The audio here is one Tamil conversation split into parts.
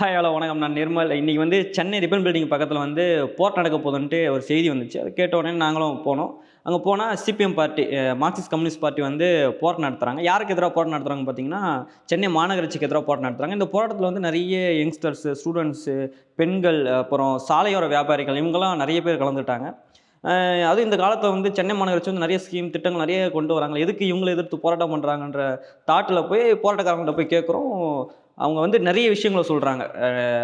ஹாய் ஹலோ வணக்கம். நான் நிர்மல். இன்றைக்கி வந்து சென்னை ரிப்பன் பில்டிங் பக்கத்தில் வந்து போர்ட் நடக்க போகுதுன்ட்டு ஒரு செய்தி வந்துச்சு. அதை கேட்ட உடனே நாங்களும் போனோம். அங்கே போனால் CPM party Marxist communist party வந்து போராட்டம் நடத்துகிறாங்க யாருக்கு எதிராக போராட்டம் நடத்துகிறாங்க பார்த்தீங்கன்னா சென்னை மாநகராட்சிக்கு எதிராக போராட்டம் நடத்துகிறாங்க இந்த போராட்டத்தில் வந்து நிறைய யங்ஸ்டர்ஸு ஸ்டூடெண்ட்ஸு பெண்கள் அப்புறம் சாலையோர வியாபாரிகள் இவங்கெல்லாம் நிறைய பேர் கலந்துட்டாங்க. அதுவும் இந்த காலத்தில் வந்து சென்னை மாநகராட்சி வந்து நிறைய ஸ்கீம் திட்டங்கள் நிறைய கொண்டு வராங்க. எதுக்கு இவங்களை எதிர்த்து போராட்டம் பண்ணுறாங்கன்ற தாட்டில் போய் போராட்டக்காரங்கள்ட்ட போய் கேட்குறோம். அவங்க வந்து நிறைய விஷயங்களை சொல்கிறாங்க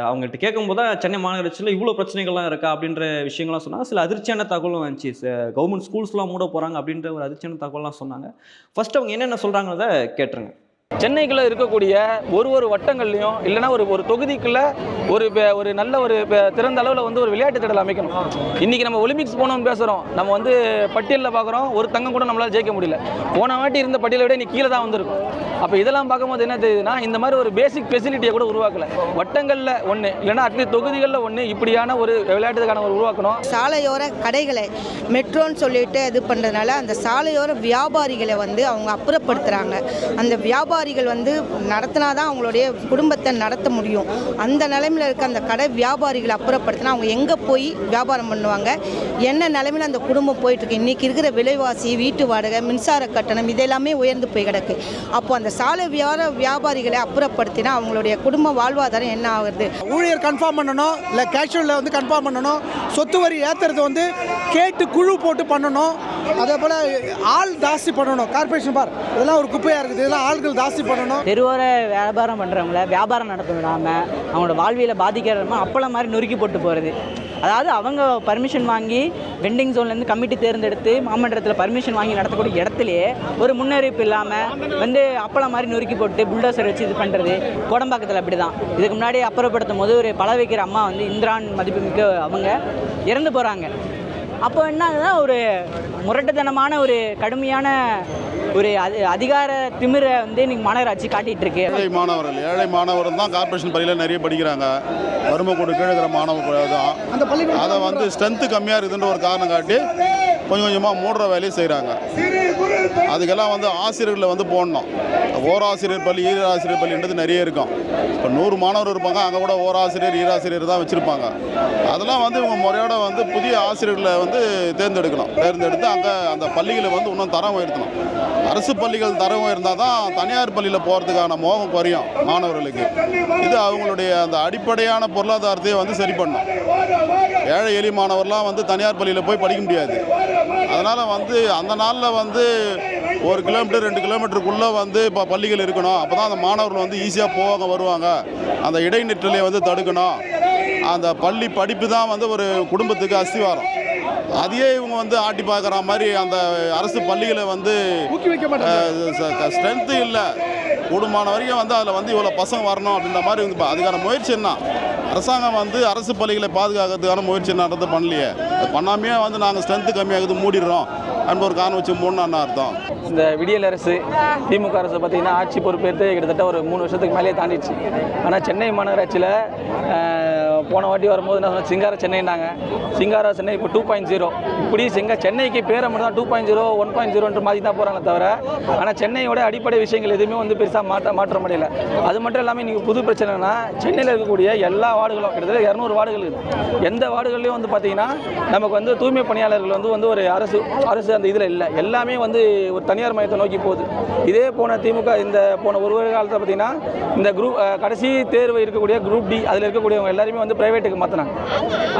அவங்கள்ட்ட கேட்கும்போது தான் சென்னை மாநகராட்சியில் இவ்வளோ பிரச்சனைகள்லாம் இருக்கா அப்படின்ற விஷயங்கள்லாம் சொன்னாங்க. சில அதிர்ச்சியான தகவலும் வந்துச்சு. கவர்மெண்ட் ஸ்கூல்ஸ்லாம் மூட போகிறாங்க அப்படின்ற ஒரு அதிர்ச்சியான தகவலாம் சொன்னாங்க. ஃபஸ்ட்டு அவங்க என்னென்ன சொல்கிறாங்கிறத கேட்டுருங்க. சென்னைக்குள்ளே இருக்கக்கூடிய ஒரு ஒரு வட்டங்கள்லையும் இல்லைன்னா ஒரு ஒரு தொகுதிக்குள்ளே ஒரு ஒரு நல்ல ஒரு திறந்த அளவில் வந்து ஒரு விளையாட்டு திடல் அமைக்கணும். இன்றைக்கி நம்ம ஒலிம்பிக்ஸ் போனோம்னு பேசுகிறோம் நம்ம வந்து பட்டியலில் பார்க்குறோம் ஒரு தங்கம் கூட நம்மளால் ஜெயிக்க முடியல. போன வாட்டி இருந்த பட்டியலை விட நீ கீழே தான் வந்திருக்கும். அப்போ இதெல்லாம் பார்க்கும்போது என்ன தெரியுதுன்னா இந்த மாதிரி ஒரு பேசிக் ஃபெசிலிட்டியை கூட உருவாக்கல. வட்டங்களில் ஒன்று இல்லைன்னா அட்லீஸ்ட் தொகுதிகளில் ஒன்று இப்படியான ஒரு விளையாட்டுக்கான ஒரு உருவாக்கணும். சாலையோர கடைகளை மெட்ரோன்னு சொல்லிட்டு இது பண்ணுறதுனால அந்த சாலையோர வியாபாரிகளை வந்து அவங்க அப்புறப்படுத்துகிறாங்க அந்த வியாபாரிகள் வந்து நடத்தினா தான் அவங்களுடைய குடும்பத்தை நடத்த முடியும். அந்த நிலைமையில் இருக்க அந்த கடை வியாபாரிகளை அப்புறப்படுத்தினா அவங்க எங்கே போய் வியாபாரம் பண்ணுவாங்க? என்ன நிலைமையில் அந்த குடும்பம் போயிட்டுருக்கு? இன்றைக்கி இருக்கிற விலைவாசி வீட்டு வாடகை மின்சார கட்டணம் இதெல்லாமே உயர்ந்து போய் கிடக்கு. அப்போ அந்த சாலை வியாபார வியாபாரிகளை அப்புறப்படுத்தினா அவங்களுடைய குடும்ப வாழ்வாதாரம் என்ன ஆகுது? ஊழியர் கன்ஃபார்ம் பண்ணணும் இல்லை கேஷுவலில் வந்து கன்ஃபார்ம் பண்ணணும் சொத்து வரி ஏற்றுறது வந்து கேட்டு குழு போட்டு பண்ணணும். அதே போல் ஆள் ஜாஸ்தி பண்ணணும். கார்பரேஷன் பார் இதெல்லாம் ஒரு குப்பையாக இருக்குது. இதெல்லாம் ஆள்கள் ஜாஸ்தி பண்ணணும். தெருவோர வியாபாரம் பண்ணுறவங்கள வியாபாரம் நடத்த விடாமல் அவங்களோட வாழ்வியலை பாதிக்கிறமா அப்பளம் மாதிரி நொறுக்கி போட்டு போகிறது அதாவது அவங்க பர்மிஷன் வாங்கி வெண்டிங் ஜோன்லேருந்து கமிட்டி தேர்ந்தெடுத்து மாமன்றத்தில் பர்மிஷன் வாங்கி நடத்தக்கூடிய இடத்துலையே ஒரு முன்னறிவிப்பு இல்லாமல் வந்து அப்பளம் மாதிரி நொறுக்கி போட்டு புல்டோசர் வச்சு இது பண்ணுறது கோடம்பாக்கத்தில் அப்படி தான் இதுக்கு முன்னாடி அப்புறப்படுத்தும் போது ஒரு பழ வைக்கிற அம்மா வந்து இந்திரான் மதிப்புமிக்க அவங்க இறந்து போகிறாங்க அப்போ என்ன ஆகுதுன்னா ஒரு முரட்டுத்தனமான ஒரு கடுமையான ஒரு அது அதிகார திமிரை வந்து இன்னைக்கு மாநகராட்சி காட்டிட்டு இருக்கு ஏழை மாணவர்கள் ஏழை மாணவர் தான் கார்ப்பரேஷன் பள்ளியில் நிறைய படிக்கிறாங்க. வறுமை கோடு கீழே இருக்கிற மாணவர் தான். அதை வந்து ஸ்ட்ரென்த்து கம்மியாக இருக்குதுன்ற ஒரு காரணம் காட்டி கொஞ்சம் கொஞ்சமாக மூடுற வேலையை செய்கிறாங்க அதுக்கெல்லாம் வந்து ஆசிரியர்களை வந்து போடணும். ஓராசிரியர் பள்ளி ஈராசிரியர் பள்ளின்றது நிறைய இருக்கும். இப்போ நூறு மாணவர் இருப்பாங்க அங்கே கூட ஓராசிரியர் ஈராசிரியர் தான் வச்சுருப்பாங்க. அதெல்லாம் வந்து இவங்க முறையோட வந்து புதிய ஆசிரியர்களை வந்து தேர்ந்தெடுக்கணும். தேர்ந்தெடுத்து அங்கே அந்த பள்ளிகளை வந்து இன்னும் தரம் உயர்த்தணும். அரசு பள்ளிகள் தரம் உயர்ந்தால் தான் தனியார் பள்ளியில் போகிறதுக்கான மோகம் குறையும் மாணவர்களுக்கு. இது அவங்களுடைய அந்த அடிப்படையான பொருளாதாரத்தையே வந்து சரி பண்ணும். ஏழை எளி மாணவர்லாம் வந்து தனியார் பள்ளியில் போய் படிக்க முடியாது. அதனால் வந்து அந்த நாளில் வந்து ஒரு கிலோமீட்டர் ரெண்டு கிலோமீட்டருக்குள்ளே வந்து இப்போ பள்ளிகள் இருக்கணும். அப்போ தான் அந்த மாணவர்கள் வந்து ஈஸியாக போவாங்க வருவாங்க. அந்த இடைநிற்றலை வந்து தடுக்கணும். அந்த பள்ளி படிப்பு தான் வந்து ஒரு குடும்பத்துக்கு அஸ்திவாரம். அதையே இவங்க வந்து ஆட்டி பார்க்குற மாதிரி அந்த அரசு பள்ளிகளை வந்து ஸ்ட்ரென்த்து இல்லை. கூடுமான வரைக்கும் வந்து அதில் வந்து இவ்வளோ பசங்க வரணும் அப்படின்ற மாதிரி வந்து அதுக்கான முயற்சி என்ன? அரசாங்கம் வந்து அரசு பள்ளிகளை பாதுகாக்கிறதுக்கான முயற்சி என்னன்றது பண்ணலையே. அது பண்ணாமையே வந்து நாங்கள் ஸ்ட்ரென்த்து கம்மியாகுது மூடிடுறோம். என்ற ஒரு காரணம் வச்சு மூணுன்னு அர்த்தம் இந்த விடியல் அரசு திமுக அரசு பார்த்தீங்கன்னா ஆட்சி பொறுப்பேற்று கிட்டத்தட்ட ஒரு மூணு வருஷத்துக்கு மேலே தாண்டிடுச்சு. ஆனால் சென்னை மாநகராட்சியில் போன வாட்டி வரும்போது என்ன சொன்னால் சிங்கார சென்னைனாங்க சிங்கார சென்னை இப்போ டூ பாயிண்ட் ஜீரோ இப்படி சிங்க சென்னைக்கு பேரை மட்டும் தான் two point zero one point ஜீரோன்ற மாதிரி தான் போகிறாங்க தவிர ஆனால் சென்னையோட அடிப்படை விஷயங்கள் எதுவுமே வந்து பெருசாக மாற்ற மாற்ற முடியல. அது மட்டும் இல்லாமல் இன்றைக்கி புது பிரச்சனைனா சென்னையில் இருக்கக்கூடிய எல்லா வார்டுகளும் கிட்டத்தட்ட இரநூறு வார்டுகள் இருக்குது எந்த வார்டுகள்லையும் வந்து பார்த்தீங்கன்னா நமக்கு வந்து தூய்மை பணியாளர்கள் வந்து வந்து ஒரு அரசு அரசு அந்த இதில் இல்லை. எல்லாமே வந்து ஒரு தனியார் மையத்தை நோக்கி போகுது. இதே போன திமுக இந்த போன ஒரு காலத்தில் பார்த்தீங்கன்னா இந்த குரூப் கடைசி தேர்வு இருக்கக்கூடிய குரூப் டி அதில் இருக்கக்கூடியவங்க எல்லாருமே வந்து பிரைவேட்டுக்கு மாற்றினாங்க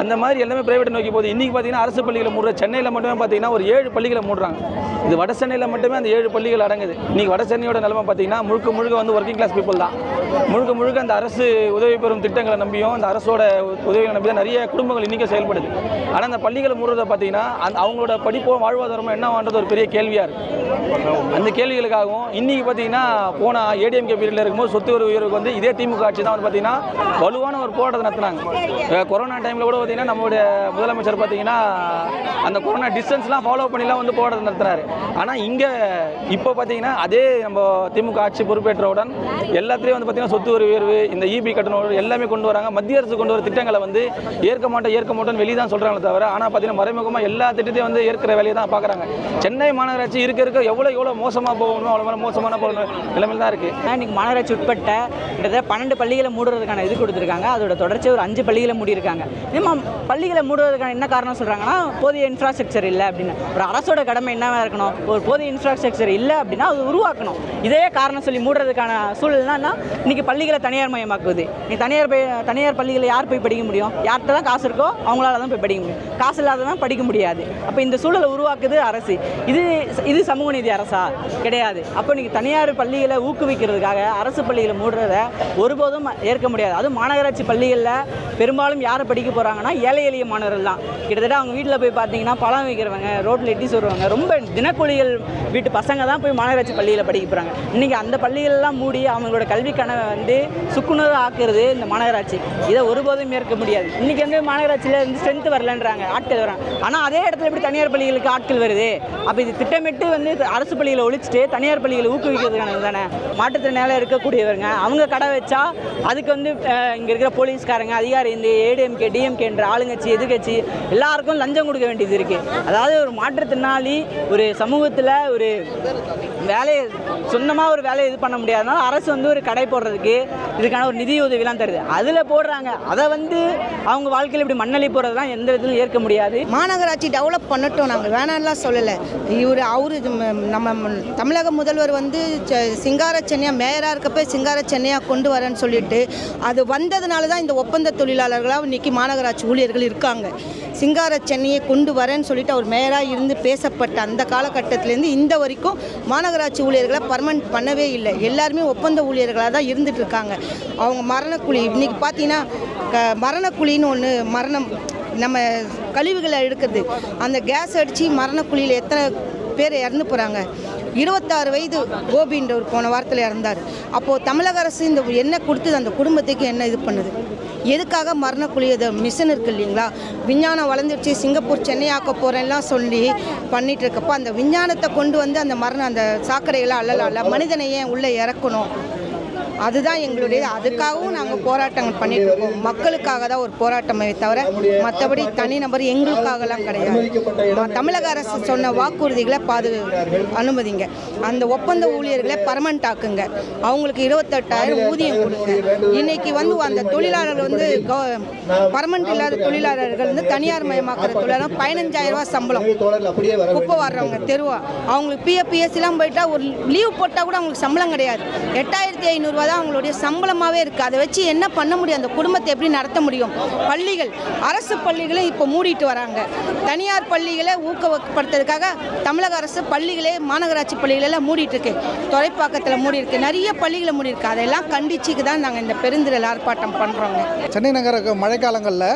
அந்த மாதிரி எல்லாமே பிரைவேட் நோக்கி போகுது. இன்றைக்கி பார்த்தீங்கன்னா அரசு பள்ளிகளை மூடுற சென்னையில் மட்டுமே பார்த்தீங்கன்னா ஒரு ஏழு பள்ளிகளை மூடுறாங்க. இது வட சென்னையில் மட்டுமே அந்த ஏழு பள்ளிகள் அடங்குது. இன்றைக்கி வட சென்னையோட நிலைமை பார்த்தீங்கன்னா முழுக்க முழுக்க வந்து ஒர்க்கிங் கிளாஸ் பீப்புள் தான். முழுக்க முழுக்க அந்த அரசு உதவி பெறும் திட்டங்களை நம்பியும் அந்த அரசோட உதவிகளை நம்பி தான் நிறைய குடும்பங்கள் இன்றைக்கும் செயல்படுது. ஆனால் அந்த பள்ளிகளை மூடுறதை பார்த்தீங்கன்னா அந்த அவங்களோட படிப்போ வாழ்வாதாரமோ என்னவான்றது ஒரு பெரிய கேள்வியாக இருக்குது அந்த கேள்விகளுக்காகவும் இன்றைக்கி பார்த்தீங்கன்னா போன ஏடிஎம்கே பீரியடில் இருக்கும்போது சொத்து ஒரு உயர்வுக்கு வந்து இதே திமுக ஆட்சி தான் வந்து பார்த்தீங்கன்னா வலுவான ஒரு போராட்டத்தை நடத்தினாங்க. கொரோனா டைமில் கூட பார்த்தீங்கன்னா நம்மளுடைய முதலமைச்சர் பார்த்தீங்கன்னா அந்த கொரோனா டிஸ்டன்ஸ்லாம் ஃபாலோ பண்ணிலாம் வந்து போராட்டம் நடத்துறாரு. ஆனால் இங்கே இப்போ பார்த்தீங்கன்னா அதே நம்ம திமுக ஆட்சி பொறுப்பேற்றவுடன் எல்லாத்துலேயும் வந்து பார்த்தீங்கன்னா சொத்து வரி உயர்வு இந்த இபி கட்டணம் எல்லாமே கொண்டு வராங்க. மத்திய அரசு கொண்டு வர திட்டங்களை வந்து ஏற்க மாட்டோம் ஏற்க மாட்டோம்னு வெளியே தான் சொல்கிறாங்களே தவிர ஆனால் பார்த்தீங்கன்னா மறைமுகமாக எல்லா திட்டத்தையும் வந்து ஏற்கிற வேலையை தான் பார்க்குறாங்க சென்னை மாநகராட்சி இருக்க இருக்க எவ்வளோ எவ்வளோ மோசமாக போகணுமோ அவ்வளோ மாதிரி மோசமான போகணும் நிலைமையில் தான் இருக்குது இன்னைக்கு மாநகராட்சி உட்பட்ட கிட்டத்தட்ட பன்னெண்டு பள்ளிகளை மூடுறதுக்கான இது கொடுத்துருக்காங்க. அதோட தொடர்ச்சி ஒரு அஞ்சு பள்ளிகளை மூடியிருக்காங்க. இதே பள்ளிகளை மூடுவதற்கான என்ன காரணம் சொல்கிறாங்கன்னா போதிய இன்ஃப்ராஸ்ட்ரக்சர் இல்லை அப்படின்னு. ஒரு அரசோட கடமை என்னவாக இருக்கணும்? ஒரு போதிய இன்ஃப்ராஸ்ட்ரக்சர் இல்லை அப்படின்னா அது உருவாக்கணும். இதே காரணம் சொல்லி மூடுறதுக்கான சூழல்னா இன்னைக்கு பள்ளிகளை தனியார் மயமாக்குது நீ தனியார் தனியார் பள்ளிகளை யார் போய் படிக்க முடியும்? யார்கிட்ட தான் காசு இருக்கோ அவங்களால தான் போய் படிக்க முடியும். காசு இல்லாதவன் படிக்க முடியாது. அப்போ இந்த சூழலை உருவாக்குது அரசு. இது இது சமூக நீதி அரசா? கிடையாது. அப்போ நீங்கள் தனியார் பள்ளிகளை ஊக்குவிக்கிறதுக்காக அரசு பள்ளிகளை மூடுறத ஒருபோதும் ஏற்க முடியாது. அதுவும் மாநகராட்சி பள்ளிகளில் பெரும்பாலும் யார் படிக்க போகிறாங்கன்னா ஏழை எளிய மாணவர்கள் தான். கிட்டத்தட்ட அவங்க வீட்டில் போய் பார்த்தீங்கன்னா பழம் வைக்கிறவங்க ரோட்டில் எட்டி சொல்கிறவங்க ரொம்ப தினக்கூலிகள் வீட்டு பசங்க தான் போய் மாநகராட்சி பள்ளியில் படிக்க போகிறாங்க இன்றைக்கி அந்த பள்ளிகளெல்லாம் மூடி அவங்களோட கல்வி கனவை வந்து சுக்குநூறு ஆக்குறது இந்த மாநகராட்சி. இதை ஒருபோதும் ஏற்க முடியாது. இன்றைக்கி வந்து மாநகராட்சியில் வந்து ஸ்ட்ரென்த் வரலன்றாங்க ஆட்கள் வராங்க. ஆனால் அதே இடத்துல எப்படி தனியார் பள்ளிகளுக்கு ஆட்கள் வருது? அப்போ இது திட்டமிட்டு வந்து அரசு பள்ளிகளை ஒழிச்சிட்டு தனியார் பள்ளிகளை ஊக்குவிக்கிறதுக்கான தானே? மாற்றுத்திறனால இருக்கக்கூடியவருங்க அவங்க கடை வச்சா அதுக்கு வந்து இங்கே இருக்கிற போலீஸ்காரங்க அதிக இந்த ஏடிஎம்கே டிஎம்கே என்ற ஆளுங்கட்சி எதிர்கட்சி எல்லாருக்கும் லஞ்சம் கொடுக்க வேண்டியது இருக்குது அதாவது ஒரு மாற்றுத்திறனாளி ஒரு சமூகத்தில் ஒரு வேலையை சொந்தமாக ஒரு வேலையை இது பண்ண முடியாதனால அரசு வந்து ஒரு கடை போடுறதுக்கு இதுக்கான ஒரு நிதி உதவிலாம் தருது. அதில் போடுறாங்க. அதை வந்து அவங்க வாழ்க்கையில் இப்படி மண்ணளி போகிறதுலாம் எந்த விதத்திலும் ஏற்க முடியாது. மாநகராட்சி டெவலப் பண்ணட்டும் நாங்கள் வேணாம்லாம் சொல்லலை. இவர் அவரு நம்ம தமிழக முதல்வர் வந்து சிங்கார சென்னையா மேயராக இருக்கப்ப சிங்கார சென்னையா கொண்டு வரேன்னு சொல்லிட்டு அது வந்ததுனால தான் இந்த ஒப்பந்த தொழிலாளர்களாக இன்னைக்கு மாநகராட்சி ஊழியர்கள் இருக்காங்க. சிங்கார சென்னையை கொண்டு வரேன்னு சொல்லிட்டு அவர் மேயராக இருந்து பேசப்பட்ட அந்த காலகட்டத்திலேருந்து இந்த வரைக்கும் மாநகராட்சி ஊழியர்களை பர்மனன்ட் பண்ணவே இல்லை. எல்லாருமே ஒப்பந்த ஊழியர்களாக தான் இருந்துட்டு இருக்காங்க. அவங்க மரணக்குழி இன்றைக்கி பார்த்தீங்கன்னா க மரணக்குழின்னு ஒன்று மரணம் நம்ம கழிவுகளை எடுக்கிறது அந்த கேஸ் அடித்து மரணக்குழியில் எத்தனை பேர் இறந்து போகிறாங்க இருபத்தாறு வயது கோபின்றவர் போன வாரத்தில் இறந்தார். அப்போது தமிழக அரசு இந்த என்ன கொடுத்தது? அந்த குடும்பத்துக்கு என்ன இது பண்ணுது? எதுக்காக மரணக்குழி இது மிஷின் இருக்கு இல்லைங்களா? விஞ்ஞானம் வளர்ந்துருச்சு சிங்கப்பூர் சென்னை ஆக்க போகிறேன்லாம் சொல்லி பண்ணிகிட்டு இருக்கப்போ அந்த விஞ்ஞானத்தை கொண்டு வந்து அந்த மரணம் அந்த சாக்கடைகளை அள்ளலாம்ல? மனிதனை ஏன் உள்ளே இறக்கணும்? அதுதான் எங்களுடைய அதுக்காகவும் நாங்கள் போராட்டங்கள் பண்ணிட்டு இருக்கோம் மக்களுக்காக தான் ஒரு போராட்டமே தவிர மற்றபடி தனிநபர் எங்களுக்காகலாம் கிடையாது. தமிழக அரசு சொன்ன வாக்குறுதிகளை பாது அனுமதிங்க. அந்த ஒப்பந்த ஊழியர்களை பர்மனண்ட் ஆக்குங்க. அவங்களுக்கு இருபத்தெட்டாயிரம் ஊதியம் கொடுங்க. இன்னைக்கு வந்து அந்த தொழிலாளர்கள் வந்து பர்மனண்ட் இல்லாத தொழிலாளர்கள் வந்து தனியார் மயமாக்குற தொழிலாளர் பதினஞ்சாயிரம் ரூபாய் சம்பளம். குப்பை வர்றவங்க தெருவா. அவங்களுக்கு பிஎஃப் பிஎஸ்சிலாம் போயிட்டா ஒரு லீவ் போட்டால் கூட அவங்களுக்கு சம்பளம் கிடையாது. எட்டாயிரத்தி ஐநூறுரூவா தான் அவங்களுடைய சம்பளமாகவே இருக்குது அதை வச்சு என்ன பண்ண முடியும்? அந்த குடும்பத்தை எப்படி நடத்த முடியும்? பள்ளிகள் அரசு பள்ளிகளை இப்போ மூடிட்டு வராங்க. தனியார் பள்ளிகளை ஊக்கப்படுத்துறதுக்காக தமிழக அரசு பள்ளிகளே மாநகராட்சி பள்ளிகளெல்லாம் மூடிட்டு இருக்கு. தொலைப்பாக்கத்தில் மூடி இருக்கு. நிறைய பள்ளிகளை மூடி இருக்கு. அதெல்லாம் கண்டிச்சுக்கு தான் நாங்கள் இந்த பெருந்திரல் ஆர்ப்பாட்டம் பண்ணுறோங்க சென்னை நகர மழைக்காலங்களில்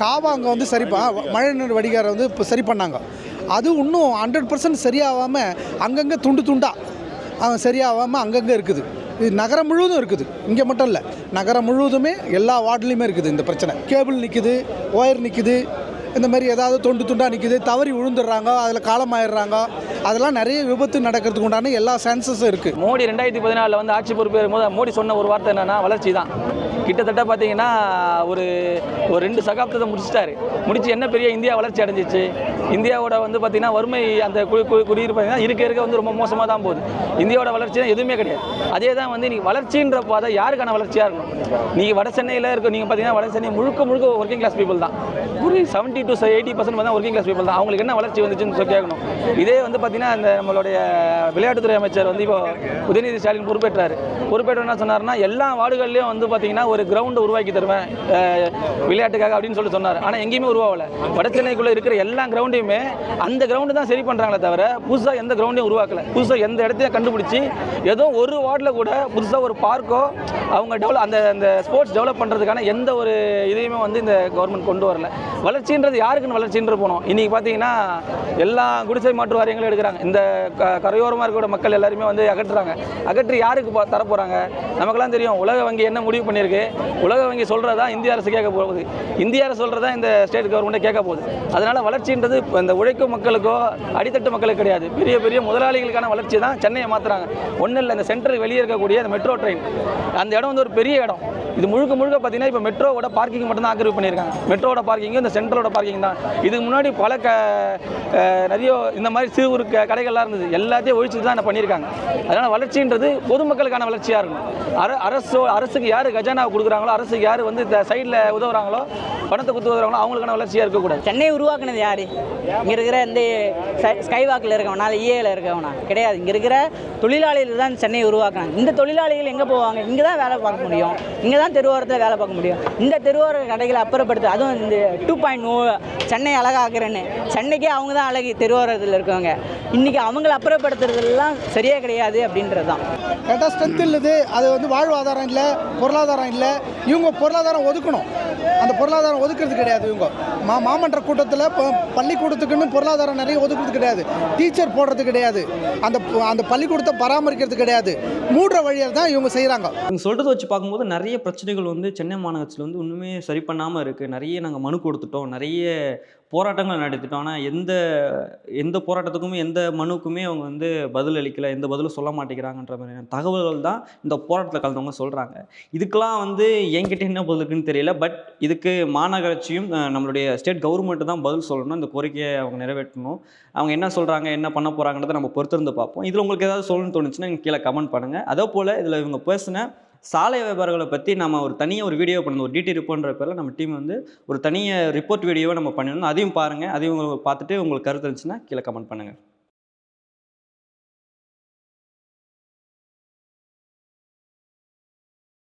காவா அங்கே வந்து சரி மழை நீர் வடிகாரை வந்து இப்போ சரி பண்ணாங்க. அது இன்னும் ஹண்ட்ரட் பர்சன்ட் சரியாகாமல் அங்கங்கே துண்டு துண்டாக சரியாகாமல் அங்கங்கே இருக்குது. இது நகரம் முழுவதும் இருக்குது. இங்கே மட்டும் இல்லை நகரம் முழுவதுமே எல்லா வார்டுலேயுமே இருக்குது இந்த பிரச்சனை. கேபிள் நிற்குது ஒயர் நிற்குது இந்த மாதிரி ஏதாவது தொண்டு துண்டாக நிற்குது தவறி விழுந்துடுறாங்க அதில் காலமாயிடுறாங்க அதெல்லாம் நிறைய விபத்து நடக்கிறதுக்கு உண்டான எல்லா சான்சஸும் இருக்குது மோடி ரெண்டாயிரத்தி பதினாலில் வந்து ஆட்சி பொறுப்பேறும் போது மோடி சொன்ன ஒரு வார்த்தை என்னன்னா வளர்ச்சி தான் கிட்டத்தட்ட பார்த்தீங்கன்னா ஒரு ஒரு ரெண்டு சகாப்தத்தை முடிச்சிட்டாரு. முடிச்சு என்ன பெரிய இந்தியா வளர்ச்சி அடைஞ்சிச்சு? இந்தியாவோட வந்து பார்த்தீங்கன்னா வறுமை அந்த குடியிருப்பு பார்த்தீங்கன்னா இருக்க இருக்க வந்து ரொம்ப மோசமாக தான் போகுது. இந்தியாவோட வளர்ச்சி தான் எதுவுமே கிடையாது. அதே தான் வந்து நீ வளர்ச்சின்ற பாதை யாருக்கான வளர்ச்சியாக இருக்கணும்? நீங்கள் வட சென்னையில் இருக்க நீங்கள் பார்த்தீங்கன்னா வட சென்னை முழுக்க முழுக்க ஒர்க்கிங் கிளாஸ் பீப்புள் தான். ஒரு செவன்ட்டி டு எயிட்டி பர்சன்ட் வந்து ஒர்க்கிங் கிளாஸ் பீப்பிள் தான். அவங்களுக்கு என்ன வளர்ச்சி வந்துச்சுன்னு சொல்லி கேட்கணும். இதே வந்து பார்த்தீங்கன்னா அந்த நம்மளுடைய விளையாட்டுத்துறை அமைச்சர் வந்து இப்போ உதயநிதி ஸ்டாலின் பொறுப்பேற்றாரு. பொறுப்பேற்ற என்ன சொன்னார்னா எல்லா வார்டுகள்லையும் வந்து பார்த்தீங்கன்னா ஒரு கிரவுண்டு உருவாக்கி தருவேன் விளையாட்டுக்காக அப்படின்னு சொல்லி சொன்னார். ஆனால் எங்கேயுமே உருவாகலை. வட சென்னைக்குள்ளே இருக்கிற எல்லா கிரவுண்டையுமே அந்த கிரவுண்டு தான் சரி பண்ணுறாங்களே தவிர புதுசாக எந்த கிரவுண்டையும் உருவாக்கல. புதுசாக எந்த இடத்தையும் கண்டுபிடிச்சி ஏதோ ஒரு வார்டில் கூட புதுசாக ஒரு பார்க்கோ அவங்க டெவலப் அந்த அந்த ஸ்போர்ட்ஸ் டெவலப் பண்ணுறதுக்கான எந்த ஒரு இதையுமே வந்து இந்த கவர்மெண்ட் கொண்டு வரல. வளர்ச்சின்றது யாருக்குன்னு வளர்ச்சின்ற போனோம். இன்றைக்கி பார்த்தீங்கன்னா எல்லா குடிசை மாற்று வாரியங்களும் எடுக்கிறாங்க. இந்த க கரையோரமாக இருக்கிற மக்கள் எல்லாருமே வந்து அகற்றுறாங்க. அகற்றி யாருக்கு பா- தரப்போகிறாங்க நமக்கெல்லாம் தெரியும். உலக வங்கி என்ன முடிவு பண்ணியிருக்கு? உலக வங்கி சொல்கிறதா இந்திய அரசு கேட்க போகுது. இந்திய அரசு சொல்கிறதா இந்த ஸ்டேட் கவர்மெண்ட்டே கேட்க போகுது. அதனால் வளர்ச்சின்றது இப்போ இந்த உழைக்கும் மக்களுக்கோ அடித்தட்டு மக்களுக்கு கிடையாது. பெரிய பெரிய முதலாளிகளுக்கான வளர்ச்சி தான் சென்னையை மாற்றுறாங்க ஒன்றும் இல்லை இந்த சென்ட்ரல் வெளியே இருக்கக்கூடிய அந்த மெட்ரோ ட்ரெயின். அந்த இடம் வந்து ஒரு பெரிய இடம். இது முழுக்க முழுக்க பார்த்தீங்கன்னா இப்போ மெட்ரோவோட பார்க்கிங் மட்டும் தான் ஆக்கிரமிப்பு பண்ணியிருக்காங்க. மெட்ரோட பார்க்கிங் இந்த சென்ட்ரலோட பார்க்கிங் தான். இதுக்கு முன்னாடி பல க நிறைய இந்த மாதிரி சிறு குறு க- கடைகள்லாம் இருந்தது. எல்லாத்தையும் ஒழிச்சுட்டு தான் பண்ணியிருக்காங்க. அதனால் வளர்ச்சின்றது பொதுமக்களுக்கான வளர்ச்சியாக இருக்கணும். அர அரசோ அரசுக்கு யார் கஜானா கொடுக்குறாங்களோ அரசுக்கு யார் வந்து சைடில் உதவுறாங்களோ பணத்தை கொடுத்து உதவுறாங்களோ அவங்களுக்கான வளர்ச்சியாக இருக்கக்கூடாது. சென்னை உருவாக்குனது யார்? இங்கே இருக்கிற இந்த ஸ்கை வாக்கில் இருக்கவனா இல்லை இஏல இருக்கவனா? கிடையாது. இங்கே இருக்கிற தொழிலாளிகள் தான் சென்னையை உருவாக்குனாங்க இந்த தொழிலாளிகள் எங்கே போவாங்க? இங்கே தான் வேலை பார்க்க முடியும். இங்கே தான் தெருவோரத்தில் வேலை பார்க்க முடியும். இந்த தெருவோர கடைகளை அப்புறப்படுத்து. அதுவும் இந்த டூ பாயிண்ட் ஓ சென்னை அழகாக்குறேன்னு. சென்னைக்கே அவங்க தான் அழகு தெருவோரத்தில் இருக்கவங்க. இன்றைக்கி அவங்கள அப்புறப்படுத்துறதெல்லாம் சரியே கிடையாது அப்படின்றது தான். கேட்டால் ஸ்ட்ரென்த் இல்லது. அது வந்து வாழ்வாதாரம் இல்லை பொருளாதாரம் இல்லை. இவங்க பொருளாதாரம் ஒதுக்கணும். அந்த பொருளாதாரம் ஒதுக்குறது கிடையாது இவங்க. மா மாமன்ற கூட்டத்தில் பள்ளிக்கூடத்துக்குன்னு பொருளாதாரம் நிறைய ஒதுக்குறது கிடையாது. டீச்சர் போடுறது கிடையாது. அந்த அந்த பள்ளிக்கூடத்தை பராமரிக்கிறது கிடையாது. மூடுற வழியில் தான் இவங்க செய்கிறாங்க இவங்க சொல்கிறத வச்சு பார்க்கும்போது நிறைய பிரச்சனைகள் வந்து சென்னை மாநகரத்தில் வந்து இன்னுமே சரி பண்ணாமல் இருக்குது நிறைய நாங்கள் மனு கொடுத்துட்டோம். நிறைய போராட்டங்கள் நடத்திட்டோம். ஆனால் எந்த எந்த போராட்டத்துக்குமே எந்த மனுக்குமே அவங்க வந்து பதில் அளிக்கலை. எந்த பதிலும் சொல்ல மாட்டேங்கிறாங்கன்ற மாதிரியான தகவல்கள் தான் இந்த போராட்டத்தில் கலந்தவங்க சொல்கிறாங்க இதுக்கெலாம் வந்து என்கிட்ட என்ன பதில் இருக்குன்னு தெரியல. பட் இதுக்கு மாநகராட்சியும் நம்மளுடைய ஸ்டேட் கவர்மெண்ட்டு தான் பதில் சொல்லணும். இந்த கோரிக்கையை அவங்க நிறைவேற்றணும். அவங்க என்ன சொல்கிறாங்க என்ன பண்ண போகிறாங்கன்றதை நம்ம பொறுத்திருந்து பார்ப்போம். இதில் உங்களுக்கு ஏதாவது சொல்லணும்னு தோணுச்சுன்னா நீங்கள் கீழே கமெண்ட் பண்ணுங்கள் அதே போல் இதில் இவங்க பேசின சாலை வியாபாரிகளை பற்றி நம்ம ஒரு தனியாக ஒரு வீடியோ பண்ணணும். ஒரு டிடி ரிப்போர்ட்ன்ற பேரில் நம்ம டீம் வந்து ஒரு தனியாக ரிப்போர்ட் வீடியோவை நம்ம பண்ணிடணும். அதையும் பாருங்கள் அதையும் உங்களுக்கு பார்த்துட்டு உங்களுக்கு கருத்து இருந்துச்சுன்னா கீழே கமெண்ட் பண்ணுங்கள்